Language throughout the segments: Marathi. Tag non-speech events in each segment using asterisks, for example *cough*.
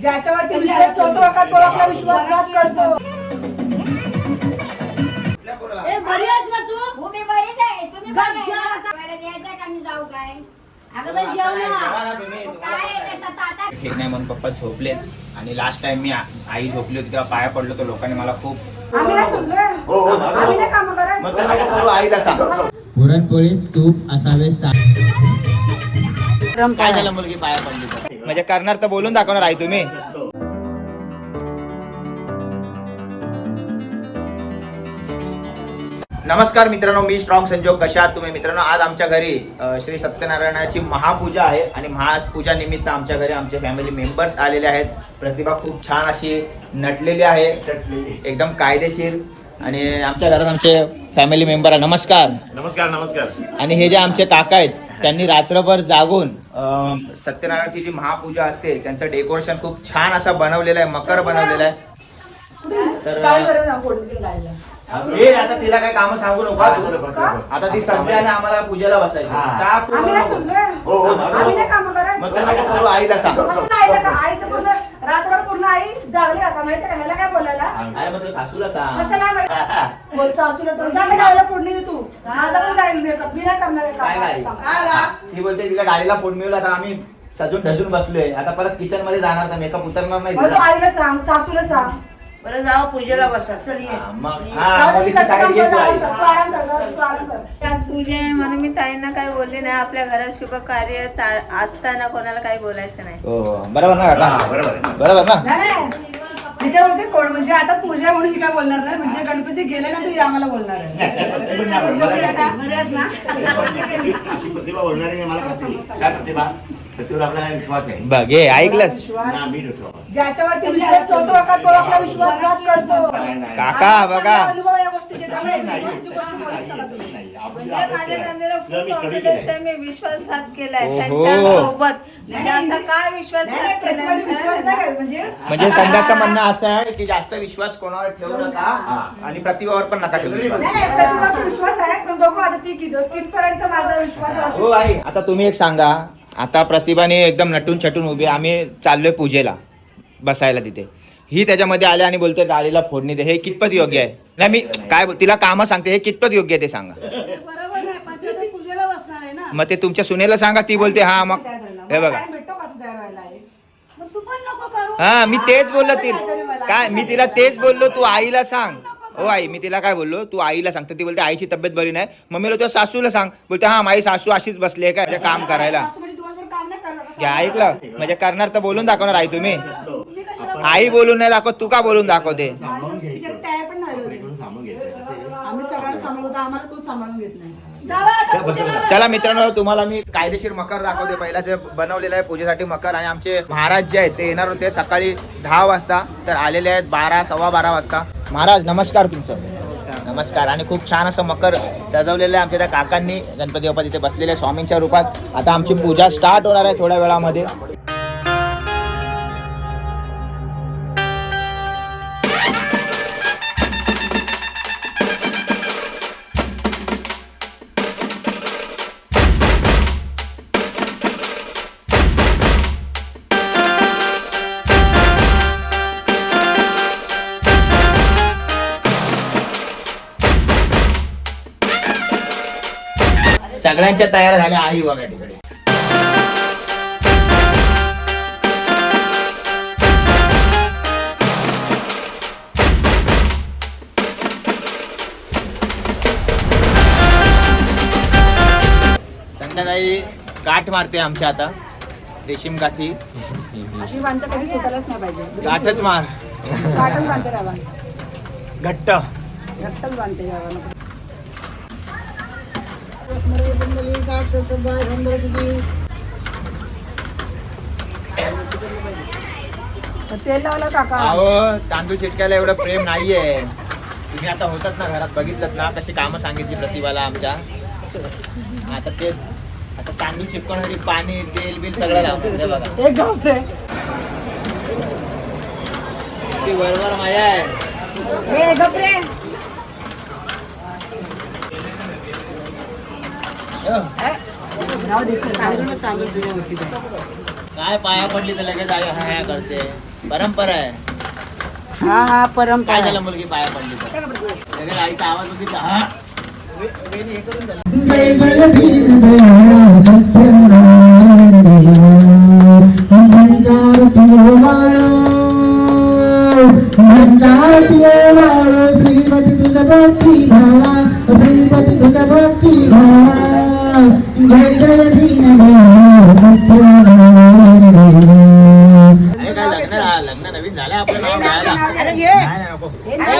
ज्याच्यावरती विश्वास ठेवतो का तो आपला विश्वासघात करतो. ए, बरी आहेस ना तू? मी बरीच आहे तुम्ही जा, बरे आहे जा ना? आता. वेळेत यायचं का? मी जाऊ काय? अगं बाई जेव ना काय आहे? ते ताटात ठीक नाही म्हणून पप्पा झोपलेत. आणि लास्ट टाइम मी आ- आई झोपली होती तेव्हा पाया पडलो तर लोकांनी मला खूप आम्ही नाही सुचलोय हो, हो, झालं. आम्ही नाही काम करत. मग तर नको करू आईला सांग पुरणपोळी तूप असावे सा काय झालं मुलगी पाया पडली तर? म्हणजे करणार तर बोलून दाखवणार आई तुम्ही. नमस्कार मित्रांनो मी स्ट्रॉंग संजोग. कशा तुम्ही? मित्रांनो आज आमच्या घरी श्री सत्यनारायणाची महापूजा आहे आणि महापूजा निमित्त आमच्या घरी आमचे फॅमिली मेंबर्स आलेले आहेत. प्रतिभा खूप छान अशी नटलेली आहे. एकदम कायदेशीर आणि आमच्या घरात आमचे फॅमिली मेंबर आहे नमस्कार. नमस्कार नमस्कार. आणि हे जे आमचे काका आहेत त्यांनी रात्रभर जागून सत्यनारायणची जी महापूजा असते त्यांचं डेकोरेशन खूप छान असं बनवलेलं आहे मकर बनवलेलं आहे. तर हे आता तिला काय काम सांगू नको हा? आता ती सध्या आणि आम्हाला पूजेला बसायची. हा. का सुचलोय हो, हो, मग करू? आईला सांग. पूर्ण आई जागली आता माहिती का? ह्याला काय बोलायला? अरे मग तू सासूला सांग. कशाला *laughs* माहिती? बोल सासूला सांग. जा मी गायला फोडणी दे तू. माझा पण जाईल मेकअप मी नाही करणार आहे काय गाडी? काम. काय आला? ती बोलते तिला गाडीला फोड मिळवला आता आम्ही सजून ढसून बसलोय. आता परत किचनमध्ये जाणार तर मेकअप उतरणार नाही मग तू तिला. आईला सांग सासूला सांग. बरं जाऊ पूजेला बसा चल ये. हा, मग हा मुलीची साईड आई आज पूजा आहे म्हणून मी ताईंना काही बोलले नाही. आपल्या घरात शुभ कार्य चा- असताना कोणाला काही बोलायचं नाही. हो बरोबर ना हा, बरोबर आहे. बरोबर ना? नाही नाही. तिच्या बोलते कोण म्हणजे आता पूजा म्हणून ही काय बोलणार नाही. म्हणजे गणपती गेले ना तरी आम्हाला बोलणार आहे. ना? अशी प्रतिभा बोलणारी नाही मला खात्री आहे. काय प्रतिभा प्रतिभा आपला विश्वास आहे बघ हे ऐकलंस. विश्वास? ना, मी ठेवतो. ज्याच्यावरती विश्वास ठेवतो का तो आपला विश्वासघात करतो? नाही, नाही, काका बघा. अनुभव या गोष्टीचे त्यामुळे नाही, विश्वासाची गोष्ट नाही, बोलूच नका नाही, तुम्ही. नाही, आपण- म्हणजे माझ्या खूप कॉन्फिडन्स. आहे मी विश्वासघात केलाय ओहो. म्हणजे असा काय नाही, विश्वासघात नाही, प्रतिभाने विश्वास नाही म्हणजे म्हणजे संध्याचं म्हणणं असं आहे की जास्त विश्वास कोणावर ठेवू नका हा. आणि प्रतिभावर पण नका ठेवू विश्वास. नाही, नाही, प्रतिभावरती विश्वास आहे पण बघू आता ती किती कितपर्यंत माझा विश्वास आहे. हो आई आता तुम्ही एक सांगा. आता प्रतिभाने एकदम नटून छटून उभी. आम्ही चाललोय पूजेला बसायला तिथे. ही त्याच्यामध्ये आले आणि बोलते डाळीला फोडणी दे. हे कितपत योग्य आहे? नाही मी काय तिला कामं सांगते हे कितपत योग्य आहे ते सांगा. मग ते तुमच्या सुनेला सांगा ती बोलते हा मग. हे बघा. हा मी तेच बोललो ती. काय मी तिला तेच बोललो तू आईला सांग. हो आई. मी तिला काय बोललो तू आईला सांगते ती बोलते आईची तब्येत बरी नाही. मग मी बोलतो सासूला सांग. बोलते हा माझी सासू अशीच बसली आहे का? ते काम करायला सासू म्हणजे दिवसभर काम हे ऐकलं म्हणजे करणार तर बोलून दाखवणार आई तुम्ही आई बोलून नाही दाखवत तू का बोलून दाखवते सांभाळून घ्यायचं. तिच्याकडे तयार पण नाही होती. इकडून सांभाळून घ्यायचं. आम्ही सगळ्यांना सांभाळतो आम्हाला तू सांभाळून घेत नाही त्या बसायला. चला मित्रांनो तुम्हाला मी कायदेशीर मकर दाखवते पहिला जे बनवलेलं आहे पूजेसाठी मकर आणि आमचे महाराज जे आहेत ते येणार होते सकाळी दहा वाजता तर आलेले आहेत बारा सव्वा बारा वाजता महाराज नमस्कार तुमचं नमस्कार. आणि खूप छान असं मकर सजवलेलं आहे आमच्या त्या काकांनी. गणपती बाप्पा तिथे बसलेले स्वामींच्या रूपात. आता आमची पूजा स्टार्ट होणार आहे थोड्या वेळामध्ये. सगळ्यांच्या तयार झाल्या आई बघा तिकडे. संध्याकाळी गाठ मारते आमच्या आता. रेशीम गाठी. अशी बांधता कधी स्वतःलाच नाही पाहिजे. गाठच मार. बांधते रावा घट्ट. घट्टच बांधते तेल लावलं काका. अहो तांदूळ चिटकायला एवढं प्रेम नाहीये. तुम्ही आता होतात ना घरात बघितलं ना कशी कामं सांगितली प्रतिभाला आमच्या. आता ते आता तांदूळ चिपकवण्यासाठी पाणी तेल बिल सगळं लावतात हे बघा. एक घाबरे ती वरवर माया आहे. हे घाबरे हो. नाव द्यायचं तांदूळ तांदूळ तुझ्या ओळखीचं आहे. काय पाया पडली तर लगेच आई हा हा करते. परंपरा आहे. हा हा काय परंपरा झालं मुलगी पाया पडली तर? लगेच आईचा आवाज बघितला हा.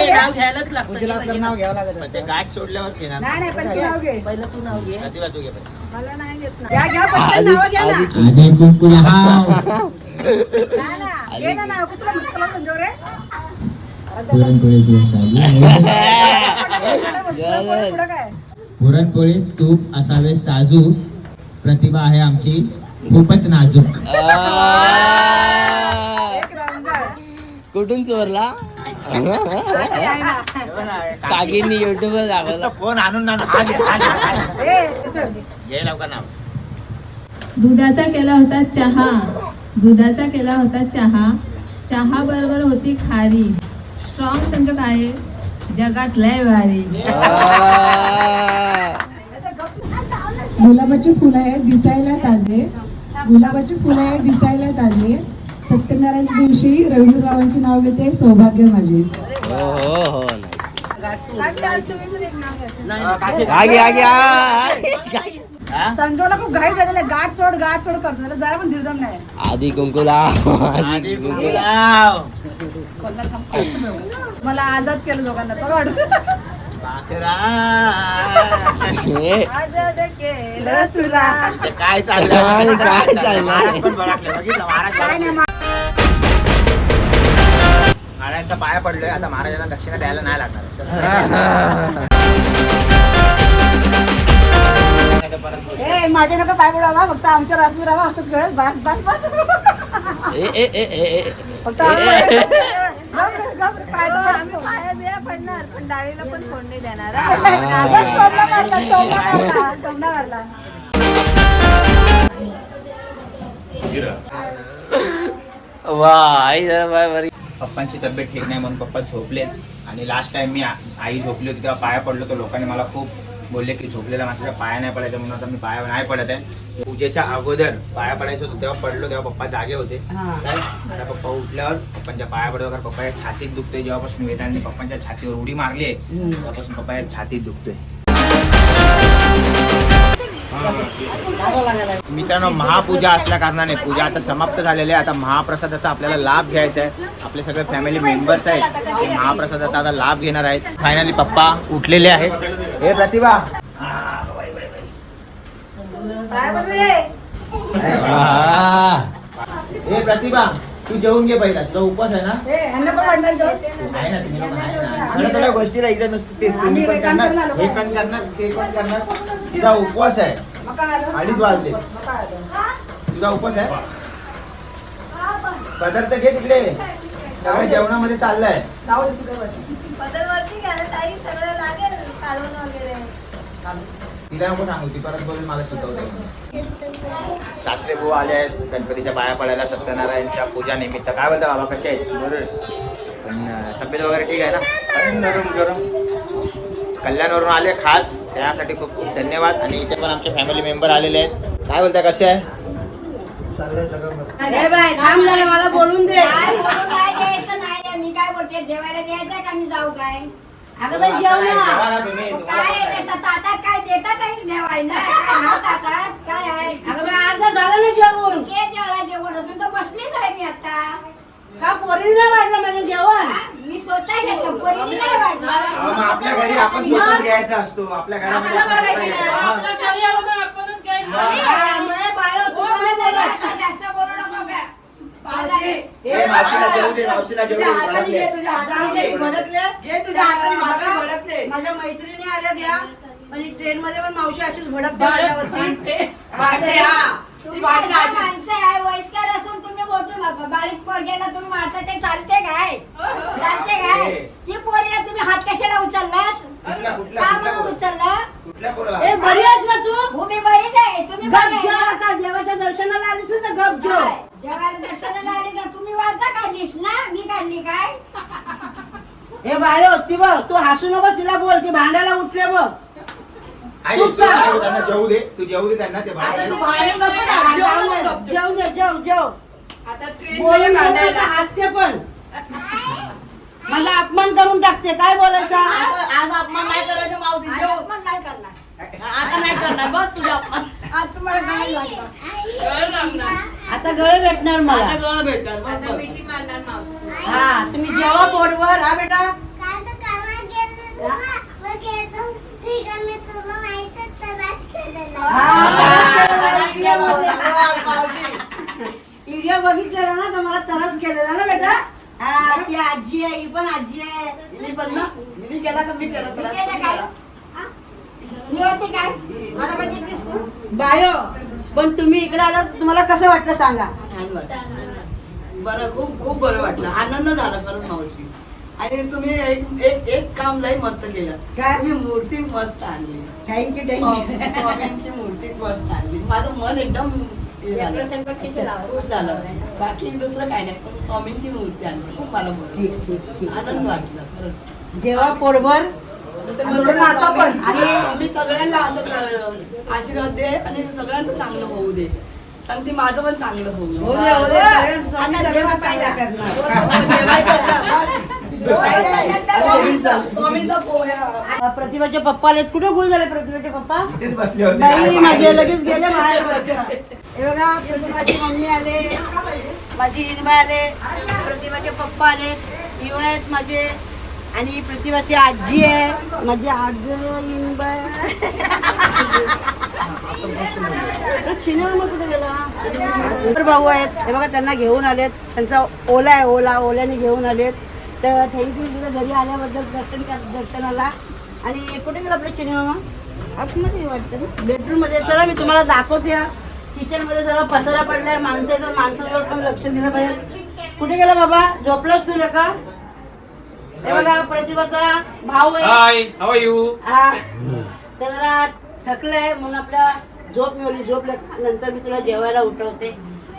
नाव घे. नाव घ्यायलाच लागतं नाव घ्यावं लागत पण ते गाठ सोडल्यावर घेणार नाही नाही पण तू नाव घे. प्रतिभा तू घे. पहिले. मला नाही घेत घ्या घ्या पटकन नावं घ्या ना. आधी कुंकुला हाव ना, ना. घे ना नाव. कुठलं मुस्कला समजव रे. पुरणपोळी तूप *laughs* पुरणपोळी तूप असावे साजू. प्रतिभा आहे आमची. खूपच नाजूक. कुठून चोरला? काकींनी युट्यूब वर दाखवला. फोन आणून घे, लवकर नाव दुधाचा केला होता चहा. दुधाचा केला होता चहा. चहा बरोबर होती खारी. स्ट्रॉंग संजोग आहे. जगात लय भारी. गुलाबाची फुलं आहेत दिसायला ताजे. गुलाबाची फुलं आहेत दिसायला ताजे. सत्यनारायणच्या दिवशी रवींद्ररावांचे नाव घेते सौभाग्य माझे. आगे आगे? संजोला खूप घाई झालेलं गाठ सोड गाठ सोड करतो. त्याला जरा पण धीरदम नाही. आधी कुंकुला आधी कुंकुलाव. मला आजाद केलं दोघांना. हे, केलं तुला. इथे काय चाललंय? काय काय महाराजांचा पाया पडलोय आता महाराजांना दक्षिणा द्यायला नाही लागणार. नाही. *laughs* ए माझे नका पाय पडावा फक्त आमच्या रासून राहा असंच कळत बस बस बस ए, ए, ए, ए, ए. फक्त पाय *laughs* पडणार पण डाळीला पण फोडणी देणार. वा आई जरा बाय बरी पप्पांची तब्येत ठीक नाही म्हणून पप्पा झोपले आणि लास्ट टाइम मी आई झोपली होती तेव्हा पाया पडलो तर लोकांनी मला खूप बोलले की झोपलेला माणसाच्या पाया नाही पडायचं म्हणून आता मी पाया नाही पडत आहे. पूजेच्या अगोदर पाया पडायचं होतं तेव्हा पडलो तेव्हा पप्पा जागे होते? आता पप्पा उठल्यावर पप्पांच्या पाया पडल्यावर पप्पाच्या छातीत दुखतोय. जेव्हापासून वेदांनी पप्पांच्या छातीवर उडी मारली आहे तेव्हापासून पप्पाच्या छातीत दुखतोय. मित्रांनो महापूजा असल्या कारणाने पूजा आता समाप्त झालेली आहे. आता महाप्रसादाचा आपल्याला लाभ घ्यायचा आहे. आपले सगळे फॅमिली मेंबर्स आहेत. ते महाप्रसादाचा आता लाभ घेणार आहेत. फायनली पप्पा उठलेले आहेत. हे प्रतिभा. हे प्रतिभा. तू जेवून घे पहिला तुझा उपवास आहे ना? आहे ना तुम्ही लोकं आहे ना. थोड्या थोड्या गोष्टीला इथं नुसतं ते तुम्ही पण करणार हे पण करणार ते पण करणार. तुझा उपवास आहे? अडीच वाजले? तुझा उपवास आहे? पदार्थ घे तिकडे. सगळं जेवणामध्ये चाललंय. घ्यायला ताई. सगळं लागेल कालवण वगैरे. तिला नको सांगू ती परत बोलून मला शिकवते सासरे बुवा आले आहेत गणपतीच्या पाया पडायला सत्यनारायणच्या पूजा निमित्त. काय बोलता बाबा कसे आहेत? बरं. पण तब्येत वगैरे ठीक आहे ना? नरम गरम. कल्याणवरून आले खास त्यासाठी खूप खूप धन्यवाद. आणि इथे पण आमचे फॅमिली मेंबर आलेले आहेत. काय बोलता कसे आहे? मला बोलून दे. काय बोलून काय द्यायचं नाही मी काय बोलते जेवायला द्यायचं का मी जाऊ काय? अगं बाई जेव ना जेवा ना तुम्ही तुम्हाला काय पण- देतात ताटात काय देतात काही जेवायला काय नाव ताटात काय आहे अगं बाई अर्धा झालं ना जेवून के जेवायला जेवण अजून तर बसलीच आहे मी आता का पोरीने नाही वाढलं माझं जेवण मी स्वतः घेतलं पोरीने नाही अहो, वाढलं मग आपल्या घरी आपण स्वतःच घ्यायचा असतो आपल्या घरामध्ये आपण स्वतः घ्यायचं. हा. जास्त ए, मावशीला जेवू दे मावशीला जेवू दे भडकले. जाऊ दे, भडकले माझ्या मैत्रिणी आल्या त्या. म्हणजे ट्रेन मध्ये पण मावशी अशीच भडकते माझ्यावरती. तुम्ही माणसं आहे वयस्कर असून तुम्ही मोठे बाबा बारीक पोरग्याला तुम्ही मारता ते चालते काय? चालते काय? ती पोरीला तुम्ही हात कशाला उचललास? का म्हणून पोरं? उचलला? कुठल्या पोराला? ए बरी आहेस ना तू? भूमी बरीच आहे. तुम्ही गप बरे आहे ना? आता देवाच्या दर्शनाला आलीस ना तर गप जेव. काय? जेवायला दर्शनाला आली ना तुम्ही वार्ता काढलीस ना? मी काढली काय? हे बायो ती बघ तू हसू नको तिला बोल ती भांडायला उठले बघ. आई, तू तू सांग. त्यांना जेवू दे. तू जेवू दे त्यांना ते आता भांडायला. तू बाहेर नको ना, जेवू दे, जेवू दे जेव जेव. बोलून मोकळं तर हसते पण. मला अपमान करून टाकते काय बोलायचं? आज अपमान नाही करायचं मावशी करणार. आता नाही करणार बस तुझा अपमान. आज तुम्हाला काय लागलं आता गळ भेटणार मला. आता गळा भेटणार बस बस. हा तुम्ही जेवा पोटवर हा बेटा. व्हिडिओ बघितलेला ना तर मला तरच गेलेला ना बेटा. हा ती आजी आहे ही पण आजी आहे. मी पण ना मी केला का मी केला तर केलं. काय? मी बायो. पण तुम्ही इकडे आलात तुम्हाला कसं वाटलं सांगा? छान वाटलं. बरं खूप खूप बरं वाटलं. आनंद झाला खरंच मावशी. आणि तुम्ही एक एक एक काम लई मस्त केलं. काय? तुम्ही मूर्ती मस्त आणली. थँक्यू थँक्यू स्वामींची मूर्ती मस्त आणली. माझं मन एकदम. खुश झालं. बाकी दुसरं काही नाही. पण स्वामींची मूर्ती आणली. खूप मला आनंद वाटला. खरंच. जेव्हा पोटभर माझा पण. आणि- आणि मी सगळ्यांना असं आशीर्वाद दे आणि सगळ्यांचं चांगलं होऊ दे. सांगते माझं पण चांगलं होऊ दे. हो दे, हो दे, सगळ्यांचं स्वामी आता सगळ्यांना जेवण चांगलं करा. करणार. हो, जेवायचं आता. *laughs* स्वामींचा स्वामींचा पोह्या. आ, प्रतिभाचे पप्पा आलेत कुठे गुल झाले प्रतिभाचे पप्पा? काय माझे लगेच गेले बाहेर हे बघा प्रतिभाची मम्मी आले. माझी इनबाई आले. प्रतिभाचे पप्पा आले. आहेत माझे. आणि प्रतिभाची आजी आहे. माझी आग इंब सिनेमा कुठे गेला? भाऊ आहेत. हे बघा त्यांना घेऊन आलेत. त्यांचा ओला आहे ओला. ओल्याने घेऊन आलेत. तर थँक्यू तुझ्या घरी आल्याबद्दल दर्शन दर्शनाला. आणि कुठे गेला आपला सिनेमा? आतमध्ये वाटतं ना? बेडरूममध्ये चला मी तुम्हाला दाखवते. किचनमध्ये जरा पसारा पडलाय. माणसं आहे तर माणसाजवळ पण लक्ष दिलं पाहिजे. कुठे गेला बाबा? झोपलास तू का हे बघा प्रतिभाचा भाऊ आहे. हाय हाव यू हा. तर जरा थकलंय म्हणून आपल्या झोप मिळवली झोप नंतर मी तुला जेवायला उठवते.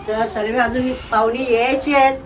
तर सर्व अजून पाहुणी यायची आहेत.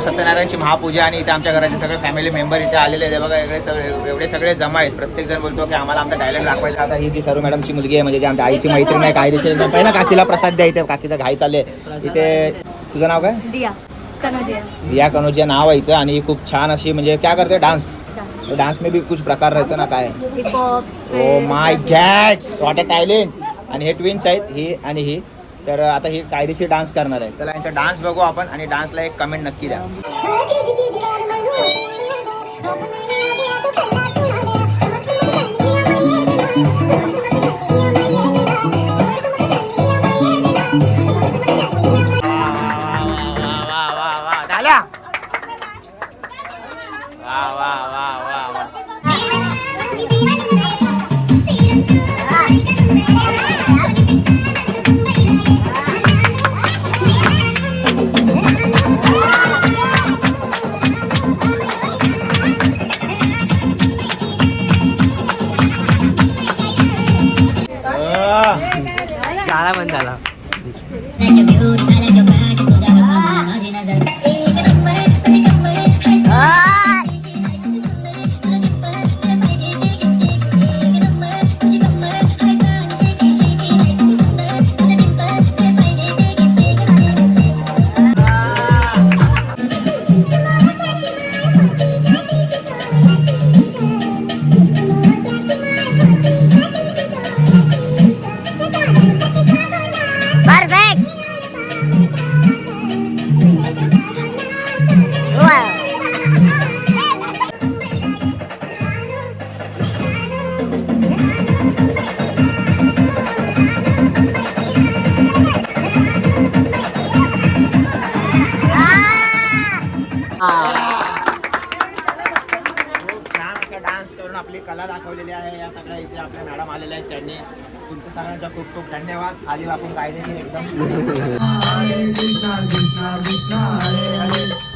सत्यनारायणची महापूजा आणि इथे आमच्या घराचे सगळे फॅमिली मेंबर इथे आलेले आहेत. बघा एवढे सगळे एवढे सगळे जमा आहेत. प्रत्येक जण बोलतो की आम्हाला आमचा टॅलेंट दाखवायचा आता ही जी सर्व मॅडमची मुलगी आहे म्हणजे जी आमच्या आईची मैत्रीण आहे कायदेशीर पहिला काकीला प्रसाद द्या इथे. काकीचं घाई चालले इथे तुझं नाव काय? दिया. कनोजिया रिया कनोजिया नाव आहे हिचं आणि ही खूप छान अशी म्हणजे क्या करते? डान्स डान्स में भी कुछ प्रकार रहते ना काय? Oh my गॅड्स what a talent आणि हे ट्विन्स आहेत ही आणि ही. तर आता ही कायदेशीर डान्स करणार आहे चला यांचा डान्स बघू आपण आणि डान्सला एक कमेंट नक्की द्या डान्स करून आपली कला दाखवलेली आहे. या सगळ्या इथे आपल्या मॅडम आलेल्या आहेत त्यांनी. तुमचं सगळ्यांचा खूप खूप धन्यवाद. खाली आपण कायदेशीर एकदम.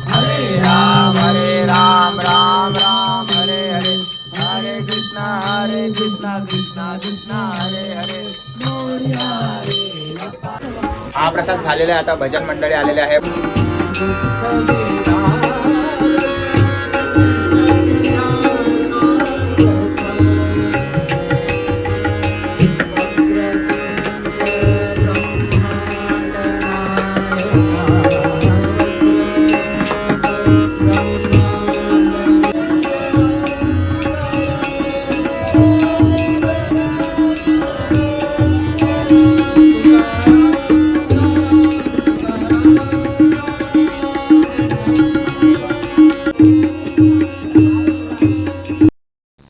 हरे राम हरे राम राम राम हरे हरे हरे कृष्णा हरे कृष्णा कृष्णा कृष्णा हरे हरे हा प्रसाद झालेला आहे. आता भजन मंडळी आलेले आहे